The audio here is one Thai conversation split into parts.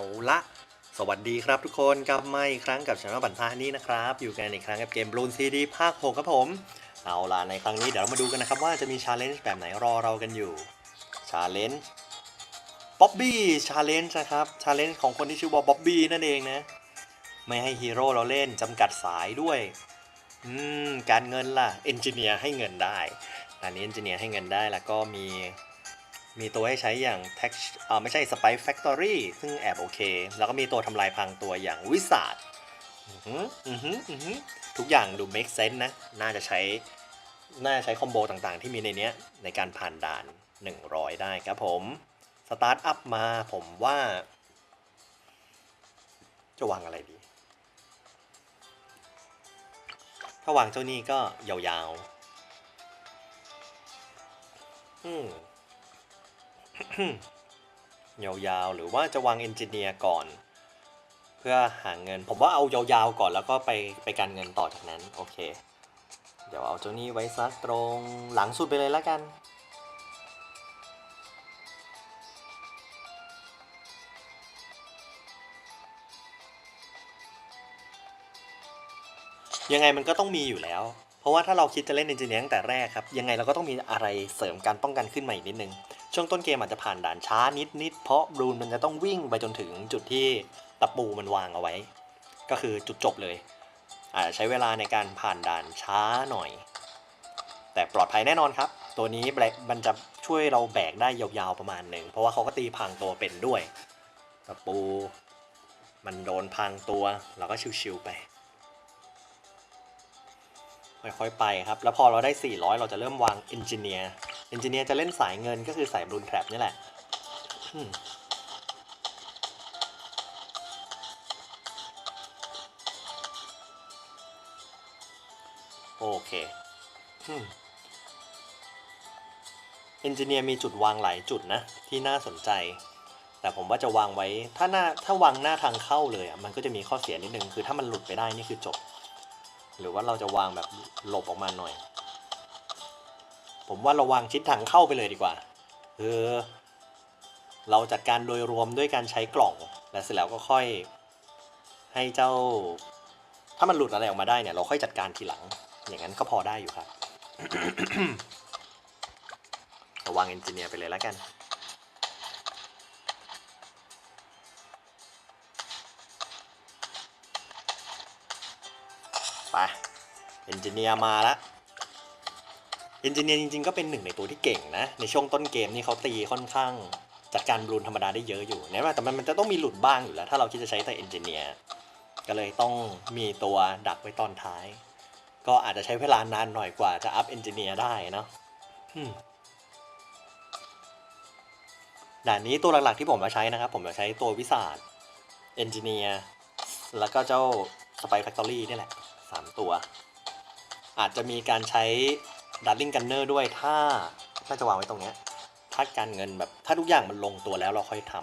เอาละสวัสดีครับทุกคนกลับมาอีกครั้งกับช anel บันทานี้นะครับ อยู่กันอีกครั้งกับเกมบลูนซีดีภาค 6 ครับผม เอาล่ะในครั้งนี้เดี๋ยวเรามาดูกันนะครับ ว่าจะมีชาเลนจ์แบบไหนรอเรากันอยู่ชาเลนจ์บ๊อบบี้ชาเลนจ์นะครับชาเลนจ์ของคนที่ชื่อว่าบ๊อบบี้นั่นเองนะ ไม่ให้ฮีโร่เราเล่นจำกัดสายด้วยอืมการเงินล่ะเอนจิเนียร์ให้เงินได้อันนี้เอนจิเนียร์ให้เงินได้แล้วก็มี มีตัวให้ใช้อย่าง Tax อ่าไม่ใช่ Spy Factory ซึ่งแอบโอเค แล้วก็มีตัวทำลายพรางตัวอย่างวิสาดทุกอย่างดู make sense นะ น่าจะใช้ น่าจะใช้คอมโบต่างๆ ที่มีในนี้ในการผ่านด่าน 100 ได้ครับผม สตาร์ทอัพมาผมว่า จะวางอะไรดี ถ้าวางเจ้านี่ก็ยาวๆ อืม ยาวๆ หรือว่าจะวางเอนจิเนียร์ก่อน เพื่อหาเงิน ผมว่าเอายาวๆก่อนแล้วก็ไปไปการเงินต่อจากนั้น โอเค เดี๋ยวเอาเจ้านี้ไว้ซักตรงหลังสุดไปเลยแล้วกันยังไงมันก็ต้องมีอยู่แล้ว เพราะว่าถ้าเราคิดจะเล่นเอนจิเนียร์ตั้งแต่แรกครับ ยังไงเราก็ต้องมีอะไรเสริมการป้องกันขึ้นมาอีกนิดนึง ช่วงต้นเกมอาจจะผ่านด่านช้านิดนิดๆเพราะบรูนมันจะต้องวิ่งไปจนถึงจุดที่ตะปูมันวางเอาไว้ ก็คือจุดจบเลยอาจจะใช้เวลาในการผ่านด่านช้าหน่อย แต่ปลอดภัยแน่นอนครับ ตัวนี้แบกมันจะช่วยเราแบกได้ยาวๆประมาณหนึ่งเพราะว่าเขาก็ตีพังตัวเป็นด้วยตะปู มันโดนพังตัวเราก็ชิวๆไป ค่อยๆไปครับ แล้วพอเราได้ 400 เราจะเริ่มวางเอนจิเนียร์เอนจิเนียร์จะเล่นสายเงินก็คือสายบลูนแทร็บนี่แหละโอเคเอนจิเนียร์มีจุดวางหลายจุดนะ ที่น่าสนใจ แต่ผมว่าจะวางไว้ ถ้าหน้าถ้าวางหน้าทางเข้าเลยอะมันก็จะมีข้อเสียนิดนึง คือถ้ามันหลุดไปได้นี่คือจบ หรือว่าเราจะวางแบบหลบออกมาหน่อย ผมว่าเราวางชิดทางเข้าไปเลยดีกว่าคือเราจัดการโดยรวมด้วยการใช้กล่อง และเสร็จแล้วก็ค่อยให้เจ้า ถ้ามันหลุดอะไรออกมาได้เนี่ย เราค่อยจัดการทีหลัง อย่างนั้นก็พอได้อยู่ครับราวางเอนจิเนียร์ไปเลยแล้วกัน ไปเอนจิเนียร์มาแล้วเอนจิเนียร์จริงๆก็เป็นหนึ่งในตัวที่เก่งนะ ในช่วงต้นเกมนี่เขาตีค่อนข้างจัดการบลูนธรรมดาได้เยอะอยู่เนี่ยแต่มันมันจะต้องมีหลุดบ้างอยู่แล้ว ถ้าเราคิดจะใช้แต่เอนจิเนียร์ก็เลยต้องมีตัวดักไว้ตอนท้าย ก็อาจจะใช้เวลานานหน่อยกว่าจะอัพเอนจิเนียร์ได้เนาะด่านนี้ตัวหลักๆที่ผมมาใช้นะครับ ผมจะใช้ตัววิสาดเอนจิเนียร์แล้วก็เจ้าสไปแฟคทอรี่นี่แหละ สามตัว อาจจะมีการใช้ดัตลิงกันเนอร์ด้วยถ้าถ้าจะวางไว้ตรงเนี้ยถ้าการเงินแบบถ้าทุกอย่างมันลงตัวแล้วเราค่อยท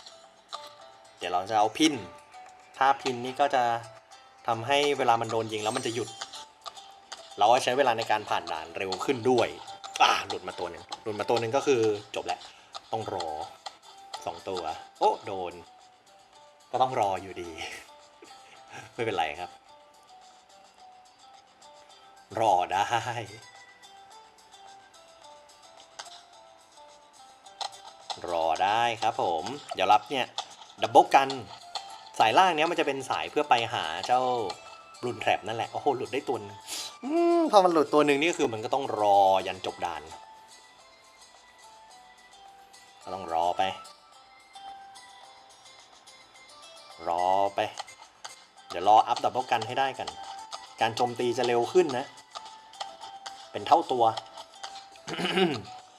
ำเดี๋ยวเราจะเอาพิน ถ้าพินนี่ก็จะทำให้เวลามันโดนยิงแล้วมันจะหยุด เราก็ใช้เวลาในการผ่านด่านเร็วขึ้นด้วยอ่าหลุดมาตัวหนึ่งหลุดมาตัวหนึ่งก็คือจบแล้วต้องรอสองตัว โอ้โดน ก็ต้องรออยู่ดี ไม่เป็นไรครับ รอได้ รอได้ครับผม เดี๋ยวรับเนี่ยดับเบิลกัน สายล่างเนี้ยมันจะเป็นสายเพื่อไปหาเจ้าบลูนแทรปนั่นแหละ โอ้โห หลุดได้ตัวนึงพอมันหลุดตัวหนึ่งนี่ก็คือมันก็ต้องรอยันจบด่านก็ต้องรอไป รอไป เดี๋ยวรออัพดับเบิลกันให้ได้กัน การโจมตีจะเร็วขึ้นนะ เป็นเท่าตัว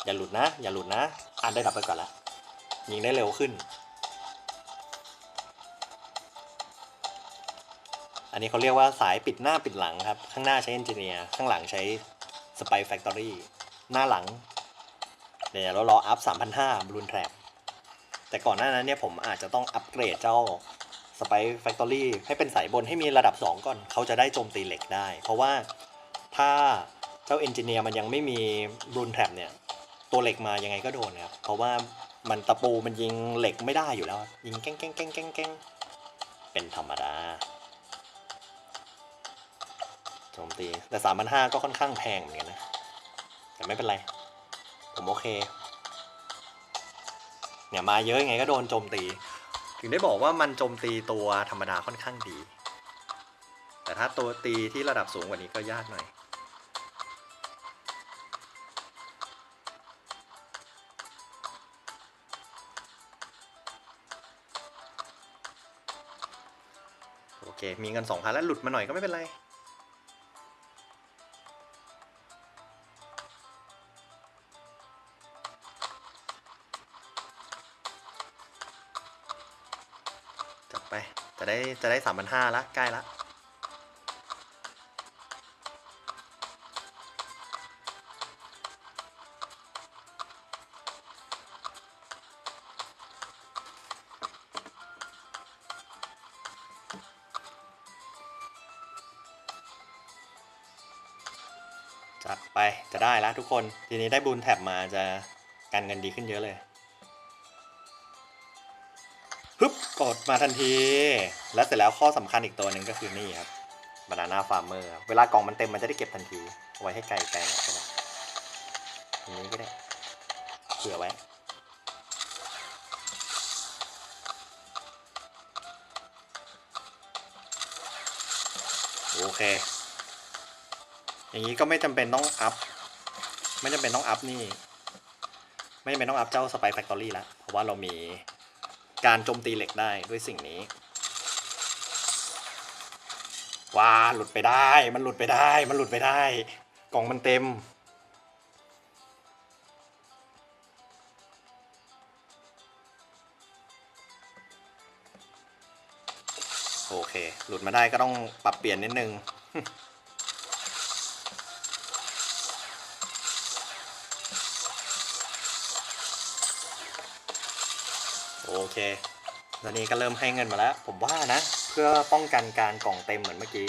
อย่าหลุดนะ อย่าหลุดนะ อ่านได้ดับไปก่อนละยิงได้เร็วขึ้น อันนี้เขาเรียกว่าสายปิดหน้าปิดหลังครับ ข้างหน้าใช้เอนจิเนียร์ ข้างหลังใช้สไปแฟคทอรี่ หน้าหลัง เดี๋ยวเรารออัพ3,500บลูนแทรแต่ก่อนหน้านั้นเนี่ยผมอาจจะต้องอัปเกรดเจ้า สไปแฟคทอรี่ให้เป็นสายบนให้มีระดับ 2 ก่อน เขาจะได้โจมตีเหล็กได้ เพราะว่าถ้าเจ้าเอนจิเนียร์มันยังไม่มีบลูนแทรปเนี่ย ตัวเหล็กมายังไงก็โดนครับ เพราะว่ามันตะปูมันยิงเหล็กไม่ได้อยู่แล้ว ยิงแก้งแก้งแก้งแก้งแก้งเป็นธรรมดาโจมตีแต่สามพันห้าก็ค่อนข้างแพงเหมือนกันนะ แต่ไม่เป็นไร ผมโอเคเนี่ยมาเยอะยังไงก็โดนโจมตี งได้บอกว่ามันโจมตีตัวธรรมดาค่อนข้างดี แต่ถ้าตัวตีที่ระดับสูงกว่านี้ก็ยากหน่อย โอเค มีเงินสองพันแล้วหลุดมาหน่อยก็ไม่เป็นไร ไป จะได้จะได้สามพันห้าละใกล้ละจัดไปจะได้แล้วทุกคน ทีนี้ได้บุญแท็บมาจะการเงินดีขึ้นเยอะเลย กดมาทันที แล้วเสร็จแล้วข้อสำคัญอีกตัวหนึ่งก็คือนี่ครับบานาน่าฟาร์มเมอร์เวลากล่องมันเต็มมันจะได้เก็บทันทีไว้ให้ไกลๆหน่อยก็ได้อันนี้ก็ได้เผื่อไว้โอเค อย่างนี้ก็ไม่จำเป็นต้องอัพ ไม่จำเป็นต้องอัพนี่ ไม่จำเป็นต้องอัพเจ้าสไปแฟคทอรี่แล้วเพราะว่าเรามี การโจมตีเหล็กได้ด้วยสิ่งนี้ ว้าหลุดไปได้ มันหลุดไปได้ มันหลุดไปได้ กล่องมันเต็ม โอเค หลุดมาได้ก็ต้องปรับเปลี่ยนนิดนึง โอเคตอนนี้ก็เริ่มให้เงินมาแล้ว ผมว่านะ เพื่อป้องกันการกล่องเต็มเหมือนเมื่อกี้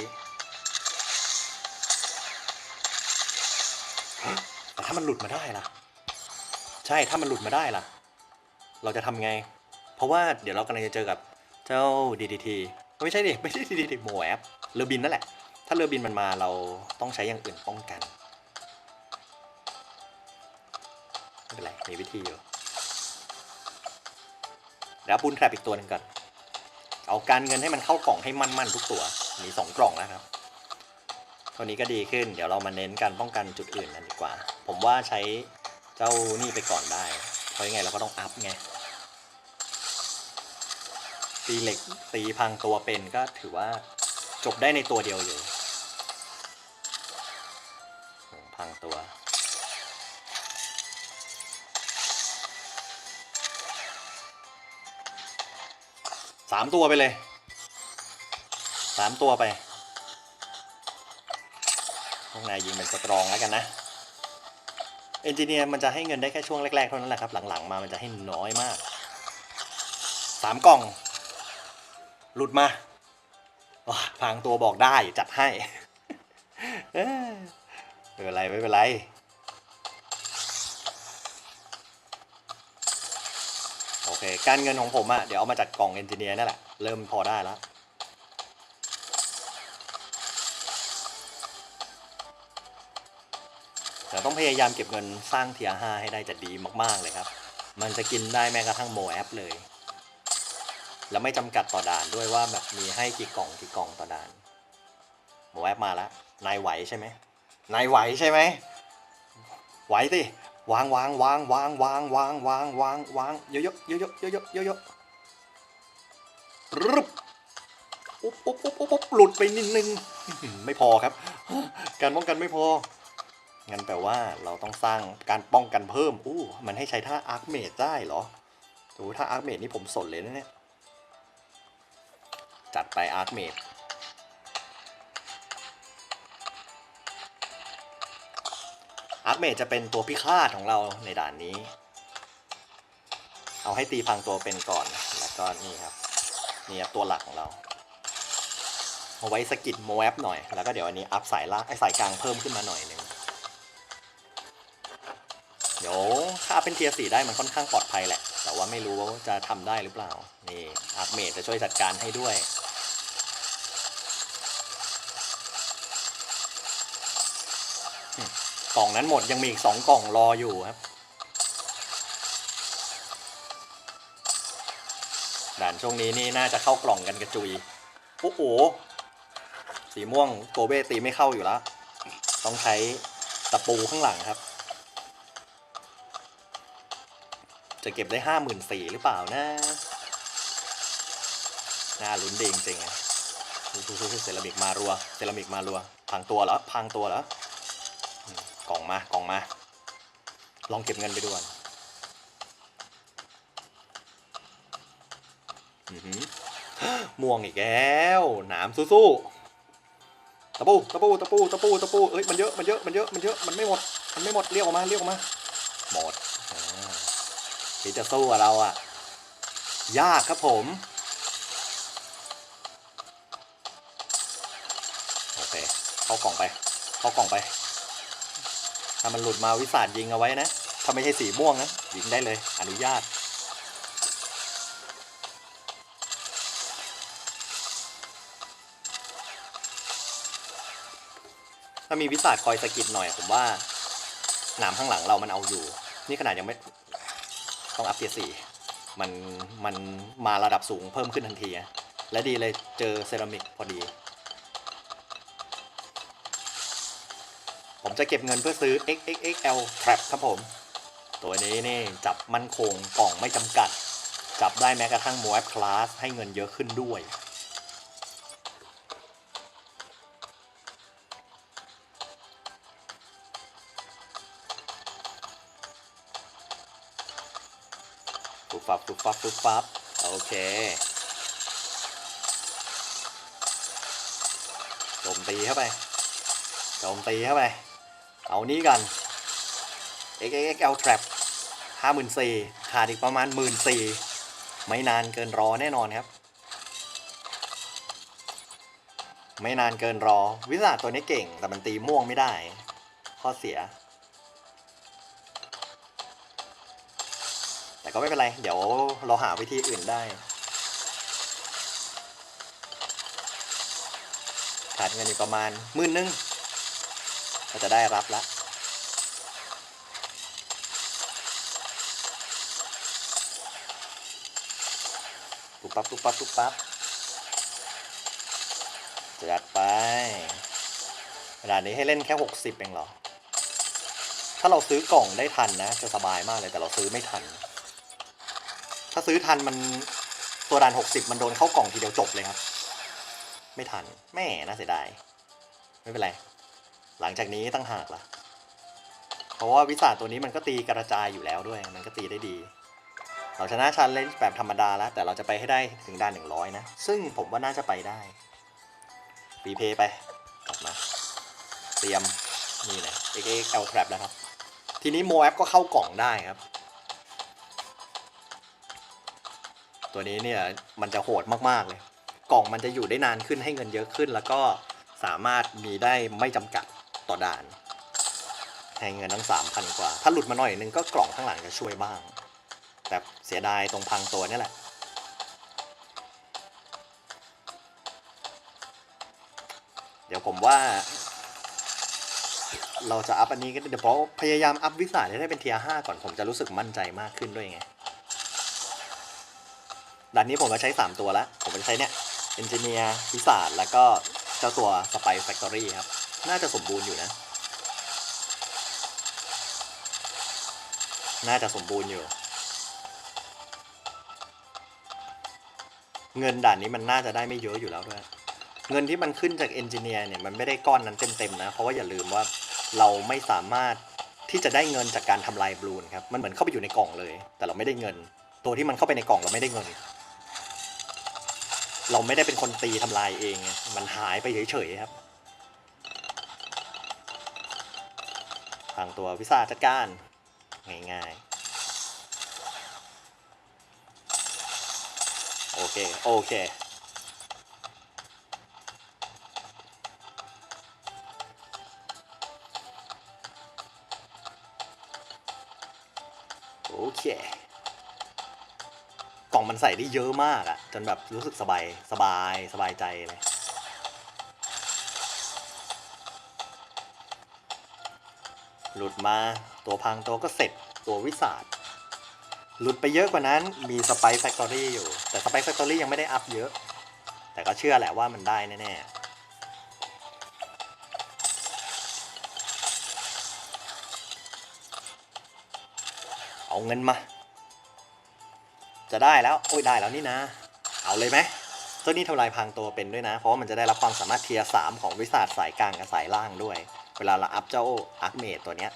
แต่ถ้ามันหลุดมาได้ล่ะ ใช่ถ้ามันหลุดมาได้ล่ะ เราจะทำไง เพราะว่าเดี๋ยวเรากำลังจะเจอกับเจ้า DDT ไม่ใช่ดิไม่ใช่ DDT โมแอปเรือบินนั่นแหละ ถ้าเรือบินมันมาเราต้องใช้อย่างอื่นป้องกันไม่เป็นไรมีวิธีอยู่ แล้วปูนแทรปอีกตัวหนึ่งก่อนเอาการเงินให้มันเข้ากล่องให้มั่นๆทุกตัว มีสองกล่องนะครับเท่านี้ก็ดีขึ้น เดี๋ยวเรามาเน้นการป้องกันจุดอื่นกันดีกว่า ผมว่าใช้เจ้านี่ไปก่อนได้ เพราะยังไงเราก็ต้องอัพไง ตีเหล็กตีพังตัวเป็นก็ถือว่าจบได้ในตัวเดียวอยู่พังตัวามตัวไปเลยสามตัวไปพวกนายยิงเป็นสตรองแล้วกันนะเอนจิเนียร์มันจะให้เงินได้แค่ช่วงแรกๆเท่านั้นแหละครับ หลังๆมามันจะให้น้อยมากสามกล่อง หลุดมาพางตัวบอกได้จัดให้ เอ้ยไม่เป็นไรไม่เป็นไร โอเค การเงินของผมอะเดี๋ยวเอามาจากกล่องเอนจิเนียร์นั่นแหละ เริ่มพอได้แล้วแต่ต้องพยายามเก็บเงินสร้างเทียห้าให้ได้จะดีมาก ๆ เลยครับ มันจะกินได้แม้กระทั่งโมแอปเลย แล้วไม่จำกัดต่อด่านด้วยว่าแบบมีให้กี่กล่องกี่กล่องต่อด่าน โมแอปมาแล้ว นายไหวใช่ไหม นายไหวใช่ไหม ไหวสิ วางวางวางวางวางวางวางวางวางเยอะเยอะเยอะเยอะๆรึบอุ๊บอุ๊บอุ๊บอุ๊บอุ๊บหลุดไปนิดนึงไม่พอครับ การป้องกันไม่พองั้นแปลว่าเราต้องสร้างการป้องกันเพิ่มอู้มันให้ใช้ท่าอาร์คเมดได้เหรอโอ้ถ้าอาร์คเมดนี่ผมสนเลยนะเนี่ยจัดไปอาร์คเมด อาร์คเมดจะเป็นตัวพิฆาตของเราในด่านนี้ เอาให้ตีพังตัวเป็นก่อน แล้วก็นี่ครับ นี่ครับตัวหลักของเรา เอาไว้สกิดโมแอปหน่อย แล้วก็เดี๋ยวอันนี้อัพสายล่างไอสายกลางเพิ่มขึ้นมาหน่อยหนึง เดี๋ยวถ้าเป็นเทียร์สี่ได้มันค่อนข้างปลอดภัยแหละ แต่ว่าไม่รู้ว่าจะทำได้หรือเปล่า นี่อาร์เมดจะช่วยจัดการให้ด้วย กล่องนั้นหมดยังมีอีกสองกล่องรออยู่ครับด่านช่วงนี้นี่น่าจะเข้ากล่องกันกระจุยโอ้โหสีม่วงโกเบตีไม่เข้าอยู่แล้ว ต้องใช้ตะปูข้างหลังครับ จะเก็บได้ห้าหมื่นสี่หรือเปล่านะน่าลุ้นดีจริงๆอะเซรามิกมารัว เซรามิกมารัว พังตัวเหรอ พังตัวเหรอกล่อง มากล่องมา ลองเก็บเงินไปดูก่อนอื้อหือม่วงอีกแล้วหนามสู้ๆตะปูตะปูตะปูตะปูตะปูเอ้ยมันเยอะมันเยอะมันเยอะมันเยอะมันไม่หมดมันไม่หมดเรียกออกมาเรียกออกมาหมดที่จะสู้กับเราอะยากครับผมโอเคเข้ากล่องไป เข้ากล่องไป ถ้ามันหลุดมาวิสาดยิงเอาไว้นะ ถ้าไม่ใช่สีม่วงนะ ยิงได้เลย อนุญาต ถ้ามีวิสาดคอยสะกิดหน่อยผมว่าหนามข้างหลังเรามันเอาอยู่ นี่ขนาดยังไม่ต้องอัพเกียร์สี่มันมันมาระดับสูงเพิ่มขึ้นทันที และดีเลยเจอเซรามิกพอดี จะเก็บเงินเพื่อซื้อ XXXL Trap ครับผม ตัวนี้นี่จับมั่นคงกล่องไม่จำกัด จับได้แม้กระทั่ง m o a b Class ให้เงินเยอะขึ้นด้วยปุ๊บฟับปุ๊บฟับปุ๊บฟับโอเคโจมตีเข้าไปโจมตีเข้าไป เอานี้กัน XXL Trap ห้าหมื่นสี่ขาดอีกประมาณหมื่นสี่ไม่นานเกินรอแน่นอนครับ ไม่นานเกินรอ วิสาตัวนี้เก่ง แต่มันตีม่วงไม่ได้ ข้อเสีย แต่ก็ไม่เป็นไร เดี๋ยวเราหาวิธีอื่นได้ขาดเงินอีกประมาณหมื่นนึง ก็จะได้รับละปุ๊บปั๊บปุ๊บปั๊บปุ๊บปั๊บจัดไปขนาดนี้ให้เล่นแค่ 60เองเหรอ ถ้าเราซื้อกล่องได้ทันนะ จะสบายมากเลยแต่เราซื้อไม่ทัน ถ้าซื้อทันมันตัวด่าน 60 มันโดนเข้ากล่องทีเดียวจบเลยครับ ไม่ทันแม่น่าเสียดาย ไม่เป็นไร หลังจากนี้ตั้งหากล่ะ เพราะว่าวิสาตัวนี้มันก็ตีกระจายอยู่แล้วด้วย มันก็ตีได้ดี เราชนะชันเล่นแบบธรรมดาแล้ว แต่เราจะไปให้ได้ถึงด่าน100นะ ซึ่งผมว่าน่าจะไปได้รีเพย์ไปกลับมาเตรียม นี่นะ XXL Trap แล้วครับ ทีนี้โมแอปก็เข้ากล่องได้ครับ ตัวนี้เนี่ยมันจะโหดมาก ๆ เลย กล่องมันจะอยู่ได้นานขึ้นให้เงินเยอะขึ้นแล้วก็สามารถมีได้ไม่จำกัด ต่อด่านให้เงินทั้งสามพันกว่า ถ้าหลุดมาหน่อยนึงก็กล่องข้างหลังจะช่วยบ้าง แต่เสียดายตรงพังตัวนี่แหละ เดี๋ยวผมว่า เราจะอัพอันนี้ก็เดี๋ยวเพราะพยายามอัพวิสัยให้ได้เป็นเทียร์ห้าก่อนผมจะรู้สึกมั่นใจมากขึ้นด้วยไงด่านนี้ผมก็ใช้ 3 ตัวแล้ว ผมจะใช้เนี่ยเอนจิเนียร์วิสาแล้วก็เจ้าตัวสไปแฟคทอรี่ครับ น่าจะสมบูรณ์อยู่นะ น่าจะสมบูรณ์อยู่ เงินด่านนี้มันน่าจะได้ไม่เยอะอยู่แล้วด้วยเงินที่มันขึ้นจากเอนจิเนียร์เนี่ยมันไม่ได้ก้อนนั้นเต็มๆนะ เพราะว่าอย่าลืมว่าเราไม่สามารถที่จะได้เงินจากการทำลายบลูนครับ มันเหมือนเข้าไปอยู่ในกล่องเลย แต่เราไม่ได้เงิน ตัวที่มันเข้าไปในกล่องเราไม่ได้เงิน เราไม่ได้เป็นคนตีทำลายเองไงมันหายไปเฉยๆครับ ทางตัววิสาจัดการ ง่ายๆ โอเค โอเค โอเค กล่องมันใส่ได้เยอะมากอะจนแบบรู้สึกสบาย สบาย สบายใจเลย หลุดมาตัวพังตัวก็เสร็จตัววิสาดหลุดไปเยอะกว่านั้นมีสไปซ์แฟคทอรี่อยู่ แต่สไปซ์แฟคทอรี่ยังไม่ได้อัพเยอะ แต่ก็เชื่อแหละว่ามันได้แน่ๆเอาเงินมา จะได้แล้ว โอ้ยได้แล้วนี่นะ เอาเลยไหมตัวนี้ทำลายพรางตัวเป็นด้วยนะ เพราะมันจะได้รับความสามารถเทียร์สามของวิสาดสายกลางกับสายล่างด้วย เวลาเราอัพเจ้าอาร์คเมดตัวเนี้ย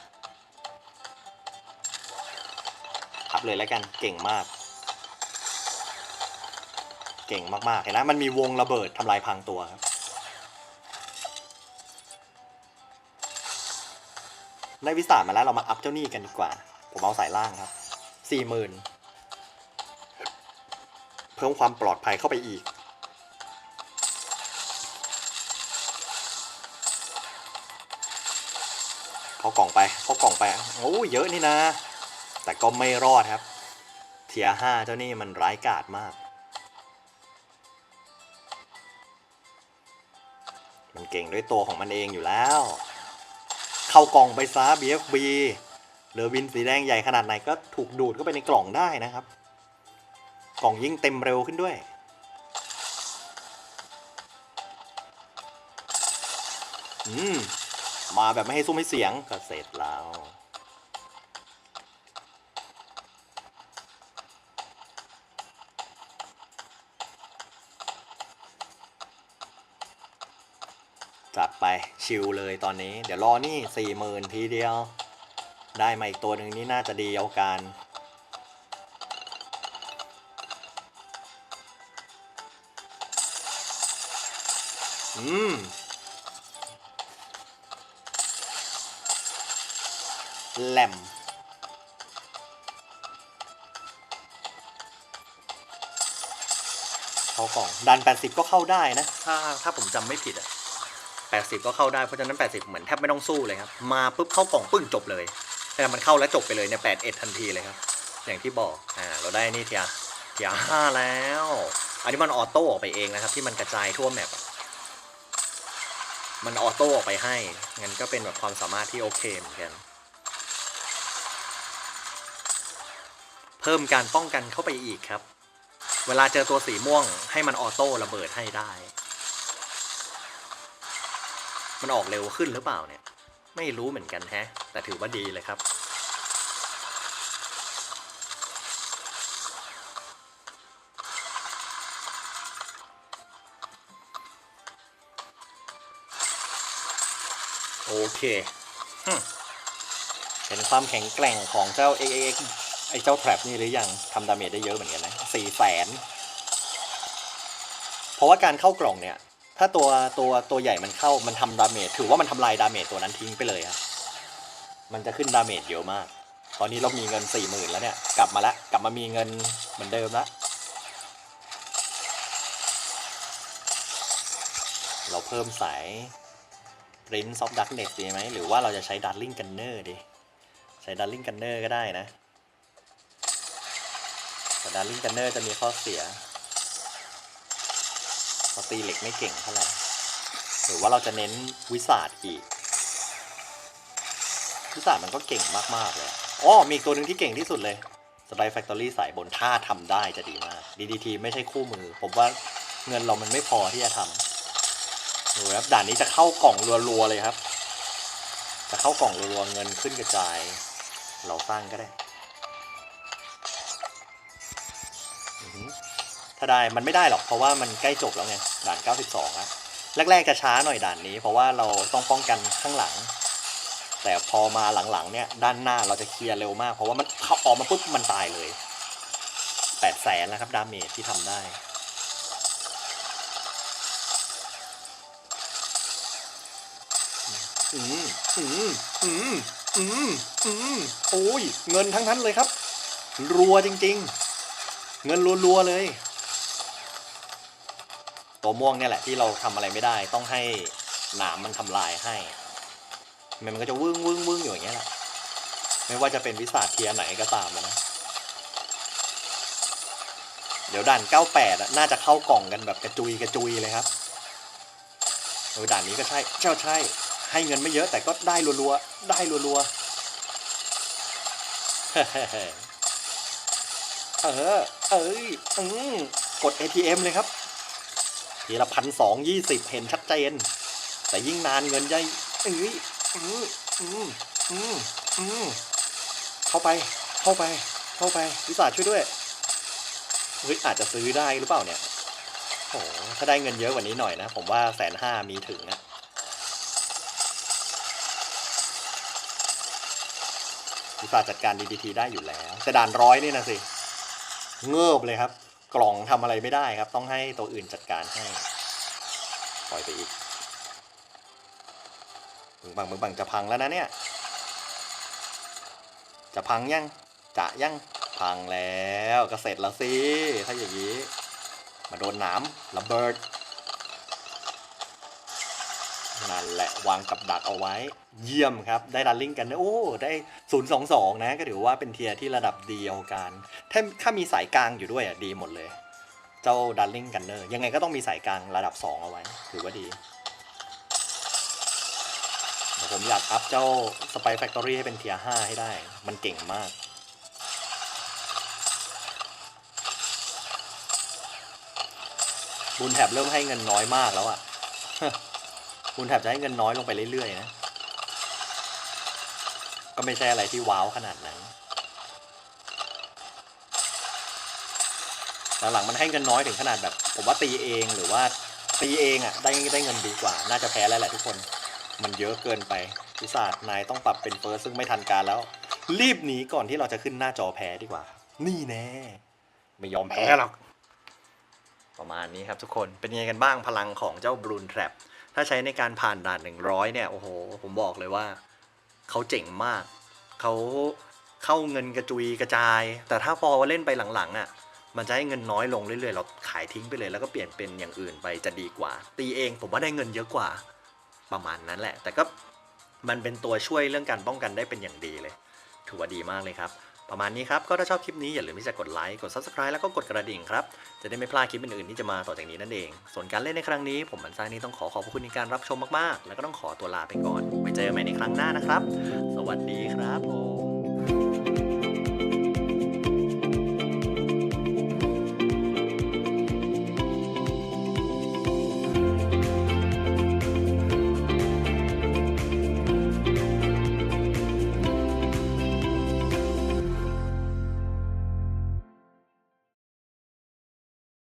อัพเลยแล้วกันเก่งมาก เก่งมากๆเห็นนะมันมีวงระเบิดทำลายพรางตัวครับได้วิสามาแล้วเรามาอัพเจ้านี้กันดีกว่า ผมเอาสายล่างครับสี่หมื่นเพิ่มความปลอดภัยเข้าไปอีก เขากล่องไปเขากล่องไปโอ้เยอะนี่นะ แต่ก็ไม่รอดครับ เทียห้าเจ้านี่มันร้ายกาจมาก มันเก่งด้วยตัวของมันเองอยู่แล้ว เข้ากล่องไปซะ BFB เรือบินสีแดงใหญ่ขนาดไหนก็ถูกดูดเข้าไปในกล่องได้นะครับ กล่องยิ่งเต็มเร็วขึ้นด้วยอืม มาแบบไม่ให้ซุ้มให้เสียงก็เสร็จแล้วจัดไปชิลเลยตอนนี้ เดี๋ยวรอนี่สี่หมื่นทีเดียว ได้มาอีกตัวหนึ่งนี่น่าจะดีเอาการอืม มเข้ากล่องดัน 80 ก็เข้าได้นะ ถ้าถ้าผมจำไม่ผิดอะ80 ก็เข้าได้ เพราะฉะนั้น 80 เหมือนแทบไม่ต้องสู้เลยครับ มาปุ๊บเข้ากล่องปึ้งจบเลย แต่มันเข้าแล้วจบไปเลยเนี่ย81 ทันทีเลยครับ อย่างที่บอก อ่า เราได้นี่เทียเทียห้าแล้ว อันนี้มันออโต้ออกไปเองนะครับ ที่มันกระจายทั่วแมปมันออโต้ออกไปให้ งั้นก็เป็นแบบความสามารถที่โอเคเหมือนกัน เพิ่มการป้องกันเข้าไปอีกครับ เวลาเจอตัวสีม่วงให้มันออโต้ระเบิดให้ได้ มันออกเร็วขึ้นหรือเปล่าเนี่ย ไม่รู้เหมือนกันแฮะ แต่ถือว่าดีเลยครับ โอเคเห็นความแข็งแกร่งของเจ้า x x ไอ้เจ้าแทรปนี่หรือยังทำดาเมจได้เยอะเหมือนกันนะสี่แสนเพราะว่าการเข้ากล่องเนี่ย ถ้าตัวตัวตัวใหญ่มันเข้ามันทำดาเมจถือว่ามันทำลายดาเมจตัวนั้นทิ้งไปเลยครับมันจะขึ้นดาเมจเยอะมาก ตอนนี้เรามีเงินสี่หมื่นแล้วเนี่ย กลับมาแล้วกลับมามีเงินเหมือนเดิมล้วเราเพิ่มสาย Prince of Darkness ดีไหม หรือว่าเราจะใช้ Darling Gunner ดี ใช้ Darling Gunner ก็ได้นะ แต่ Darling Gunner จะมีข้อเสียเขาตีเหล็กไม่เก่งเท่าไหร่หรือว่าเราจะเน้นวิสาดอีก วิสาดมันก็เก่งมาก ๆ เลยอ๋อมีตัวหนึ่งที่เก่งที่สุดเลย Spy Factory สายบนถ้าทำได้จะดีมาก DDT ไม่ใช่คู่มือ ผมว่าเงินเรามันไม่พอที่จะทำดูครับด่านนี้จะเข้ากล่องรัว ๆ เลยครับ จะเข้ากล่องรัวๆเงินขึ้นกระจาย เราสร้างก็ได้ ถ้าได้มันไม่ได้หรอกเพราะว่ามันใกล้จบแล้วไงด่าน 92อะแรกๆจะช้าหน่อยด่านนี้ เพราะว่าเราต้องป้องกันข้างหลัง แต่พอมาหลังๆเนี่ยด้านหน้าเราจะเคลียร์เร็วมาก เพราะว่ามันเข้าออกมาปุ๊บมันตายเลยแปดแสนแล้วครับดาเมจที่ทำได้อืมอืมอืมอืมอืมโอ้ย เงินทั้งนั้นเลยครับ รัวจริง ๆ เงินรัวๆเลย ตัวม่วงเนี่ยแหละที่เราทำอะไรไม่ได้ ต้องให้หนามมันทำลายให้ มันก็จะวึ่งวึ่งวึ่งอยู่อย่างเงี้ยแหละไม่ว่าจะเป็นวิสาเทียไหนก็ตามนะเดี๋ยวด่าน 98อะน่าจะเข้ากล่องกันแบบกระจุยกระจุยเลยครับโอ้ยด่านนี้ก็ใช่เจ้าใช่ ให้เงินไม่เยอะแต่ก็ได้รัวๆ ได้รัวๆ เออ เอ้ย อืมกด ATM เลยครับ ทีละพันสองยี่สิบเห็นชัดเจน แต่ยิ่งนานเงินย่อยเอ้ยอืมอืมอืมอืมเข้าไป เข้าไป เข้าไปวิสาช่วยด้วยเฮ้ยอาจจะซื้อได้หรือเปล่าเนี่ยโอ้โหถ้าได้เงินเยอะกว่านี้หน่อยนะ ผมว่าแสนห้ามีถึงอะวิสาจัดการ DDT ได้อยู่แล้วแต่ด่านร้อยนี่นะสิ เงือบเลยครับ กล่องทำอะไรไม่ได้ครับ ต้องให้ตัวอื่นจัดการให้ ปล่อยไปอีกมึงบังมึงบังจะพังแล้วนะเนี่ย จะพังยังจะยังพังแล้วก็เสร็จแล้วสิ ถ้าอย่างนี้ มาโดนหนามระเบิด นั่น และวางกับดักเอาไว้ เยี่ยมครับ ได้ดันลิงกันนะโอ้ได้ 022 นะ ก็ถือว่าเป็นเทียร์ที่ระดับเดียวกัน ถ้าถ้ามีสายกลางอยู่ด้วยอะดีหมดเลย เจ้าดันลิงกันเนอร์ยังไงก็ต้องมีสายกลางระดับ 2 เอาไว้ ถือว่าดีผมอยากอัพเจ้าสไปแฟคทอรี่ให้เป็นเทียร์5ให้ได้ มันเก่งมาก บุญแถบเริ่มให้เงินน้อยมากแล้วอะ บุญแถบจะให้เงินน้อยลงไปเรื่อยๆนะ ก็ไม่ใช่อะไรที่ว้าวขนาดนั้นหลังๆมันให้เงินน้อยถึงขนาดแบบ ผมว่าตีเองหรือว่าตีเองอะ่ะได้ได้เงินดีกว่า น่าจะแพ้แล้วแหละทุกคน มันเยอะเกินไปพิศาจนายต้องปรับเป็นเฟิร์สซึ่งไม่ทันการแล้ว รีบหนีก่อนที่เราจะขึ้นหน้าจอแพ้ดีกว่า นี่แน่ ไม่ยอมแพ้หรอก ประมาณนี้ครับทุกคนเป็นยังไงกันบ้างพลังของเจ้าบรูนแทรป ถ้าใช้ในการผ่านด่าน 100 เนี่ย โอ้โห ผมบอกเลยว่า เขาเจ๋งมาก เขาเข้าเงินกระจุยกระจาย แต่ถ้าพอเล่นไปหลังๆอะ มันจะให้เงินน้อยลงเรื่อยๆ เราขายทิ้งไปเลย แล้วก็เปลี่ยนเป็นอย่างอื่นไปจะดีกว่า ตีเองผมว่าได้เงินเยอะกว่า ประมาณนั้นแหละ แต่ก็มันเป็นตัวช่วยเรื่องการป้องกันได้เป็นอย่างดีเลย ถือว่าดีมากเลยครับ ประมาณนี้ครับ ก็ถ้าชอบคลิปนี้อย่าลืมที่จะกดไลค์ กด subscribe แล้วก็กดกระดิ่งครับ จะได้ไม่พลาดคลิปอื่นๆที่จะมาต่อจากนี้นั่นเอง ส่วนการเล่นในครั้งนี้ ผมมันซ่านี่ต้องขอขอบคุณในการรับชมมากๆ แล้วก็ต้องขอตัวลาไปก่อน ไว้เจอกันใหม่ในครั้งหน้านะครับ สวัสดีครับผม